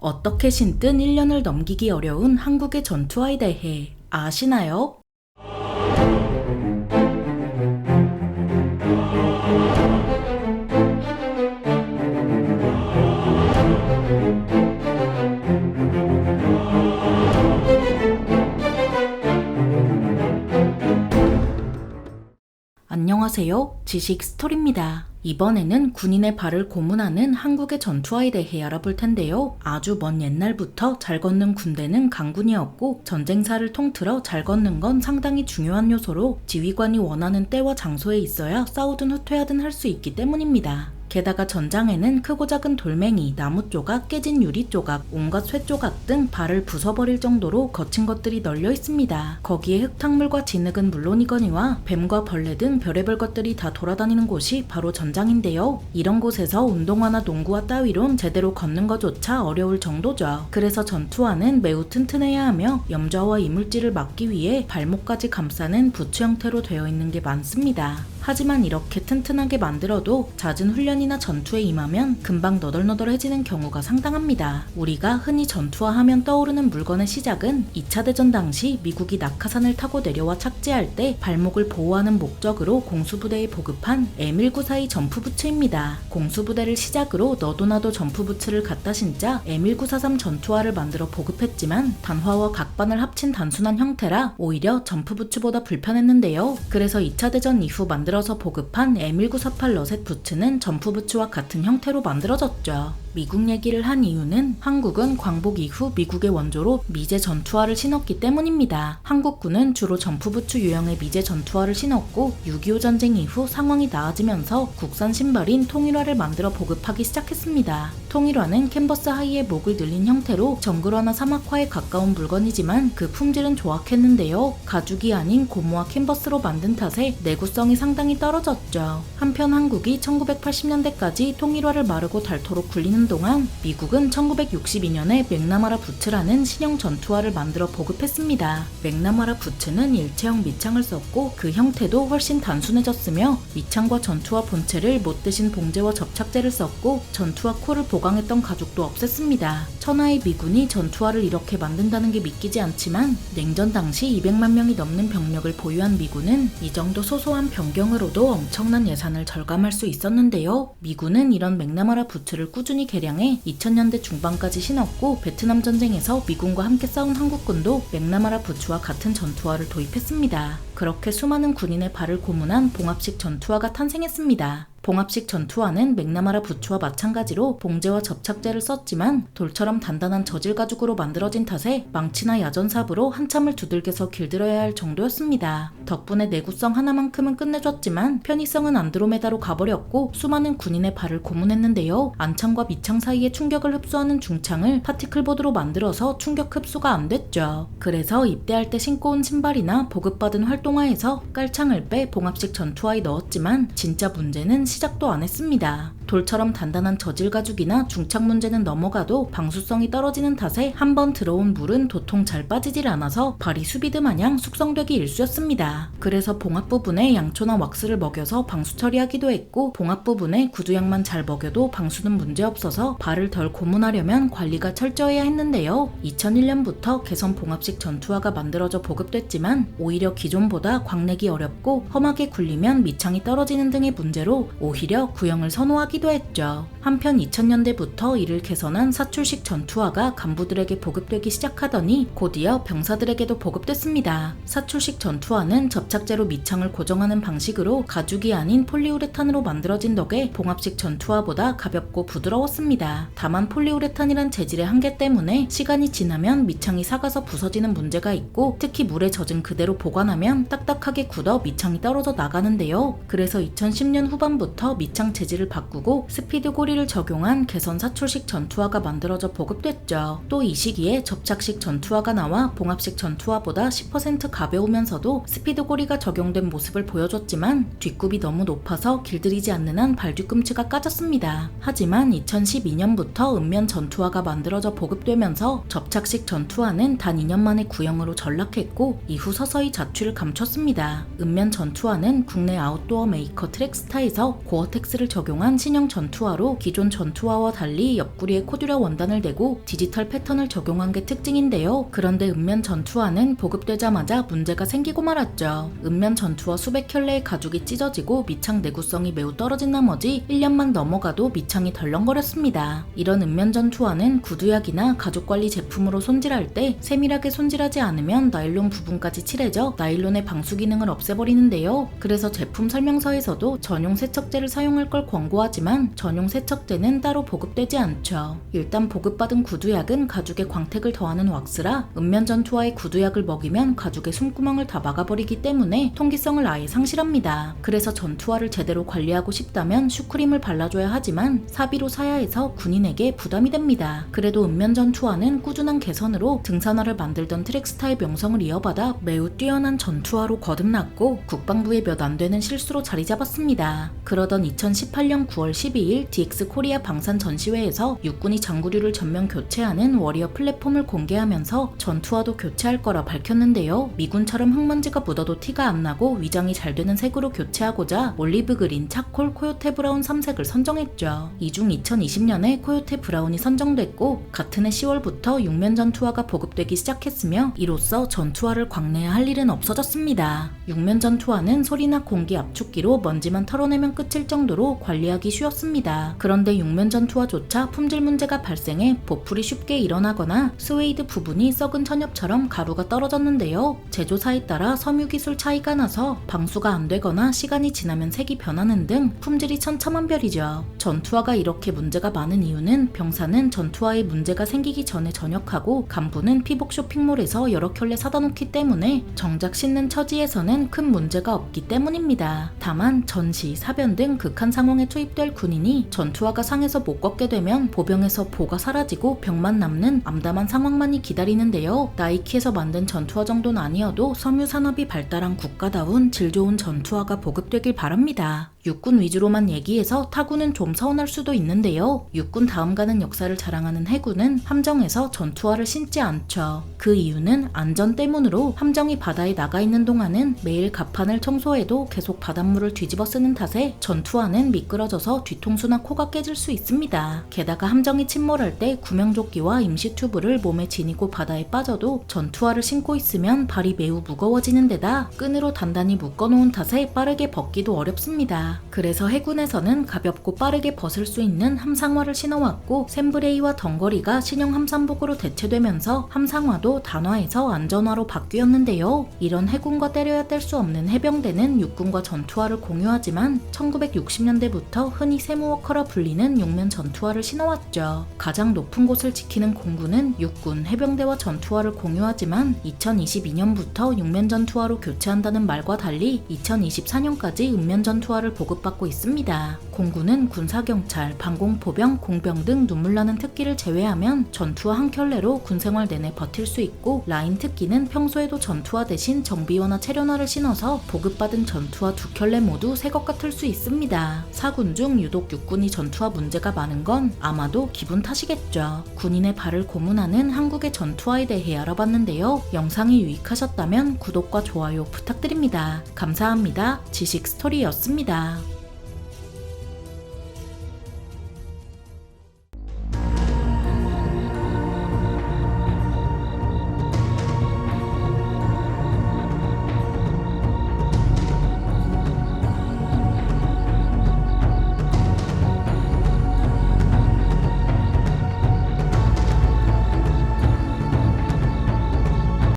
어떻게 신뜬 1년을 넘기기 어려운 한국의 전투화에 대해 아시나요? 안녕하세요. 지식 스토리입니다. 이번에는 군인의 발을 고문하는 한국의 전투화에 대해 알아볼 텐데요. 아주 먼 옛날부터 잘 걷는 군대는 강군이었고 전쟁사를 통틀어 잘 걷는 건 상당히 중요한 요소로 지휘관이 원하는 때와 장소에 있어야 싸우든 후퇴하든 할 수 있기 때문입니다. 게다가 전장에는 크고 작은 돌멩이, 나무 조각, 깨진 유리 조각, 온갖 쇠 조각 등 발을 부숴버릴 정도로 거친 것들이 널려 있습니다. 거기에 흙탕물과 진흙은 물론이거니와 뱀과 벌레 등 별의별 것들이 다 돌아다니는 곳이 바로 전장인데요. 이런 곳에서 운동화나 농구화 따위론 제대로 걷는 것조차 어려울 정도죠. 그래서 전투화는 매우 튼튼해야 하며 염좌와 이물질을 막기 위해 발목까지 감싸는 부츠 형태로 되어 있는 게 많습니다. 하지만 이렇게 튼튼하게 만들어도 잦은 훈련이나 전투에 임하면 금방 너덜너덜해지는 경우가 상당합니다. 우리가 흔히 전투화 하면 떠오르는 물건의 시작은 2차 대전 당시 미국이 낙하산을 타고 내려와 착지할 때 발목을 보호하는 목적으로 공수부대에 보급한 M1942 점프부츠입니다. 공수부대를 시작으로 너도나도 점프부츠를 갖다 신자 M1943 전투화를 만들어 보급했지만 단화와 각반을 합친 단순한 형태라 오히려 점프부츠보다 불편했는데요. 그래서 2차 대전 이후 만들어 서 보급한 M1948 러셋 부츠는 점프부츠와 같은 형태로 만들어졌죠. 미국 얘기를 한 이유는 한국은 광복 이후 미국의 원조로 미제 전투화를 신었기 때문입니다. 한국군은 주로 점프부츠 유형의 미제 전투화를 신었고 6.25 전쟁 이후 상황이 나아지면서 국산 신발인 통일화를 만들어 보급하기 시작했습니다. 통일화는 캔버스 하이의 목을 늘린 형태로 정글화나 사막화에 가까운 물건이지만 그 품질은 조악했는데요. 가죽이 아닌 고무와 캔버스로 만든 탓에 내구성이 상당히 떨어졌죠. 한편 한국이 1980년대까지 통일화를 마르고 닳도록 굴리는 동안 미국은 1962년에 맥나마라 부츠라는 신형 전투화를 만들어 보급했습니다. 맥나마라 부츠는 일체형 밑창을 썼고 그 형태도 훨씬 단순해졌으며 밑창과 전투화 본체를 못 드신 봉제와 접착제를 썼고 전투화 코를 보강했던 가죽도 없앴습니다. 천하의 미군이 전투화를 이렇게 만든다는 게 믿기지 않지만 냉전 당시 200만 명이 넘는 병력을 보유한 미군은 이 정도 소소한 변경으로도 엄청난 예산을 절감할 수 있었는데요. 미군은 이런 맥나마라 부츠를 꾸준히 개량해 2000년대 중반까지 신었고 베트남 전쟁에서 미군과 함께 싸운 한국군도 맥나마라 부츠와 같은 전투화를 도입했습니다. 그렇게 수많은 군인의 발을 고문한 봉합식 전투화가 탄생했습니다. 봉합식 전투화는 맥나마라 부츠와 마찬가지로 봉제와 접착제를 썼지만 돌처럼 단단한 저질 가죽으로 만들어진 탓에 망치나 야전삽으로 한참을 두들겨서 길들여야 할 정도였습니다. 덕분에 내구성 하나만큼은 끝내줬지만 편의성은 안드로메다로 가버렸고 수많은 군인의 발을 고문했는데요. 안창과 밑창 사이에 충격을 흡수하는 중창을 파티클보드로 만들어서 충격 흡수가 안 됐죠. 그래서 입대할 때 신고 온 신발이나 보급받은 활동화에서 깔창을 빼 봉합식 전투화에 넣었지만 진짜 문제는 시작도 안 했습니다. 돌처럼 단단한 저질 가죽이나 중착 문제는 넘어가도 방수성이 떨어지는 탓에 한 번 들어온 물은 도통 잘 빠지질 않아서 발이 수비드 마냥 숙성되기 일쑤였습니다. 그래서 봉합 부분에 양초나 왁스를 먹여서 방수 처리하기도 했고 봉합 부분에 구두약만 잘 먹여도 방수는 문제 없어서 발을 덜 고문하려면 관리가 철저해야 했는데요. 2001년부터 개선 봉합식 전투화가 만들어져 보급됐지만 오히려 기존보다 광내기 어렵고 험하게 굴리면 밑창이 떨어지는 등의 문제로 오히려 구형을 선호 하기도 했죠. 한편 2000년대부터 이를 개선한 사출식 전투화가 간부들에게 보급되기 시작하더니 곧이어 병사들에게도 보급됐습니다. 사출식 전투화는 접착제로 밑창을 고정하는 방식으로 가죽이 아닌 폴리우레탄으로 만들어진 덕에 봉합식 전투화보다 가볍고 부드러웠습니다. 다만 폴리우레탄이란 재질의 한계 때문에 시간이 지나면 밑창이 사가서 부서지는 문제가 있고 특히 물에 젖은 그대로 보관하면 딱딱하게 굳어 밑창이 떨어져 나가는데요. 그래서 2010년 후반부터 밑창 재질을 바꾸고 스피드 고리를 적용한 개선 사출식 전투화가 만들어져 보급됐죠. 또 이 시기에 접착식 전투화가 나와 봉합식 전투화보다 10% 가벼우면서도 스피드 고리가 적용된 모습을 보여줬지만 뒷굽이 너무 높아서 길들이지 않는 한 발뒤꿈치가 까졌습니다. 하지만 2012년부터 은면 전투화가 만들어져 보급되면서 접착식 전투화는 단 2년 만에 구형으로 전락했고 이후 서서히 자취를 감췄습니다. 은면 전투화는 국내 아웃도어 메이커 트랙스타에서 고어텍스를 적용한 신형 신형 전투화로 기존 전투화와 달리 옆구리에 코듀라 원단을 대고 디지털 패턴을 적용한 게 특징인데요. 그런데 읍면 전투화는 보급되자마자 문제가 생기고 말았죠. 읍면 전투화 수백 켤레의 가죽이 찢어지고 미창 내구성이 매우 떨어진 나머지 1년만 넘어가도 미창이 덜렁거렸습니다. 이런 읍면 전투화는 구두약이나 가죽 관리 제품으로 손질할 때 세밀하게 손질하지 않으면 나일론 부분까지 칠해져 나일론의 방수 기능을 없애버리는데요. 그래서 제품 설명서에서도 전용 세척제를 사용할 걸 권고하지 만 전용 세척제는 따로 보급되지 않죠. 일단 보급받은 구두약은 가죽에 광택을 더하는 왁스라 읍면 전투화의 구두약을 먹이면 가죽의 숨구멍을 다 막아버리기 때문에 통기성을 아예 상실합니다. 그래서 전투화를 제대로 관리하고 싶다면 슈크림을 발라줘야 하지만 사비로 사야 해서 군인에게 부담이 됩니다. 그래도 읍면 전투화는 꾸준한 개선으로 등산화를 만들던 트랙스타의 명성을 이어받아 매우 뛰어난 전투화로 거듭났고 국방부의 몇 안 되는 실수로 자리 잡았습니다. 그러던 2018년 9월 12일 DX 코리아 방산 전시회에서 육군이 장구류를 전면 교체하는 워리어 플랫폼을 공개하면서 전투화도 교체할 거라 밝혔는데요. 미군처럼 흙먼지가 묻어도 티가 안 나고 위장이 잘 되는 색으로 교체하고자 올리브 그린, 차콜, 코요테 브라운 3색을 선정했죠. 이 중 2020년에 코요테 브라운이 선정됐고 같은 해 10월부터 육면 전투화가 보급되기 시작했으며 이로써 전투화를 광내에 할 일은 없어졌습니다. 육면 전투화는 소리나 공기 압축기로 먼지만 털어내면 끝일 정도로 관리하기 쉬 웠습니다. 그런데 육면 전투화조차 품질 문제가 발생해 보풀이 쉽게 일어나거나 스웨이드 부분이 썩은 천엽처럼 가루가 떨어졌는데요. 제조사에 따라 섬유 기술 차이가 나서 방수가 안 되거나 시간이 지나면 색이 변하는 등 품질이 천차만별이죠. 전투화가 이렇게 문제가 많은 이유는 병사는 전투화에 문제가 생기기 전에 전역하고 간부는 피복 쇼핑몰에서 여러 켤레 사다 놓기 때문에 정작 신는 처지에서는 큰 문제가 없기 때문입니다. 다만 전시, 사변 등 극한 상황에 투입될 군인이 전투화가 상해서 못 걷게 되면 보병에서 보가 사라지고 병만 남는 암담한 상황만이 기다리는데요. 나이키에서 만든 전투화 정도는 아니어도 섬유 산업이 발달한 국가다운 질 좋은 전투화가 보급되길 바랍니다. 육군 위주로만 얘기해서 타구는 좀 서운할 수도 있는데요. 육군 다음 가는 역사를 자랑하는 해군은 함정에서 전투화를 신지 않죠. 그 이유는 안전 때문으로 함정이 바다에 나가 있는 동안은 매일 갑판을 청소해도 계속 바닷물을 뒤집어 쓰는 탓에 전투화는 미끄러져서 뒤통수나 코가 깨질 수 있습니다. 게다가 함정이 침몰할 때 구명조끼와 임시 튜브를 몸에 지니고 바다에 빠져도 전투화를 신고 있으면 발이 매우 무거워지는 데다 끈으로 단단히 묶어놓은 탓에 빠르게 벗기도 어렵습니다. 그래서 해군에서는 가볍고 빠르게 벗을 수 있는 함상화를 신어왔고 샘브레이와 덩거리가 신형 함산복으로 대체되면서 함상화도 단화에서 안전화로 바뀌었는데요. 이런 해군과 때려야 뗄 수 없는 해병대는 육군과 전투화를 공유하지만 1960년대부터 흔히 세무워커라 불리는 육면 전투화를 신어왔죠. 가장 높은 곳을 지키는 공군은 육군, 해병대와 전투화를 공유하지만 2022년부터 육면 전투화로 교체한다는 말과 달리 2024년까지 읍면 전투화를 보급받고 있습니다. 공군은 군사경찰, 방공포병, 공병 등 눈물나는 특기를 제외하면 전투화 한 켤레로 군생활 내내 버틸 수 있고 라인 특기는 평소에도 전투화 대신 정비화나 체련화를 신어서 보급받은 전투화 두 켤레 모두 새 것 같을 수 있습니다. 사군 중 유독 육군이 전투화 문제가 많은 건 아마도 기분 탓이겠죠. 군인의 발을 고문하는 한국의 전투화에 대해 알아봤는데요. 영상이 유익하셨다면 구독과 좋아요 부탁드립니다. 감사합니다. 지식 스토리였습니다.